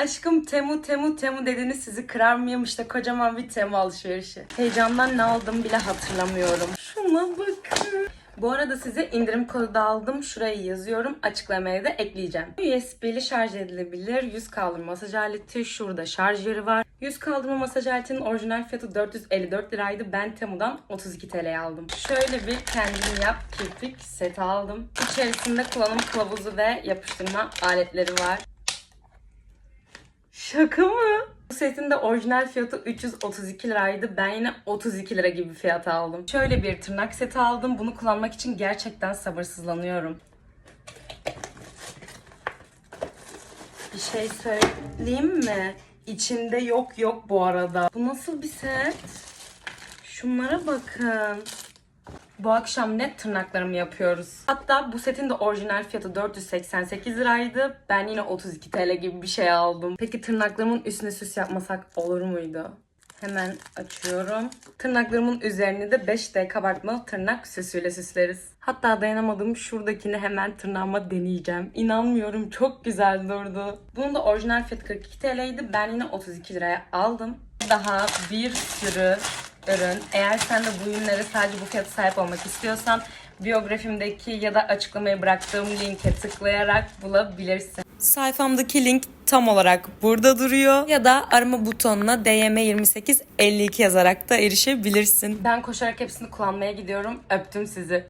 Aşkım Temu Temu Temu dediniz sizi kırar mıyım işte kocaman bir Temu alışverişi. Heyecandan ne aldım bile hatırlamıyorum. Şuna bakın. Bu arada size indirim kodu da aldım. Şuraya yazıyorum. Açıklamaya da ekleyeceğim. USB'li şarj edilebilir. Yüz kaldırma masaj aleti. Şurada şarj yeri var. Yüz kaldırma masaj aletinin orijinal fiyatı 454 liraydı. Ben Temu'dan 32 TL'ye aldım. Şöyle bir kendin yap kirpik seti aldım. İçerisinde kullanım kılavuzu ve yapıştırma aletleri var. Şaka mı? Bu setin de orijinal fiyatı 332 liraydı. Ben yine 32 lira gibi bir fiyat aldım. Şöyle bir tırnak seti aldım. Bunu kullanmak için gerçekten sabırsızlanıyorum. Bir şey söyleyeyim mi? İçinde yok yok bu arada. Bu nasıl bir set? Şunlara bakın. Bu akşam net tırnaklarımı yapıyoruz. Hatta bu setin de orijinal fiyatı 488 liraydı. Ben yine 32 TL gibi bir şey aldım. Peki tırnaklarımın üstüne süs yapmasak olur muydu? Hemen açıyorum. Tırnaklarımın üzerini de 5D kabartmalı tırnak süsüyle süsleriz. Hatta dayanamadım şuradakini hemen tırnağıma deneyeceğim. İnanmıyorum çok güzel durdu. Bunun da orijinal fiyatı 42 TL'ydi. Ben yine 32 liraya aldım. Daha bir sürü ürün. Eğer sen de bu ürünlere sadece bu fiyata sahip olmak istiyorsan biyografimdeki ya da açıklamaya bıraktığım linke tıklayarak bulabilirsin. Sayfamdaki link tam olarak burada duruyor. Ya da arama butonuna DM2852 yazarak da erişebilirsin. Ben koşarak hepsini kullanmaya gidiyorum. Öptüm sizi.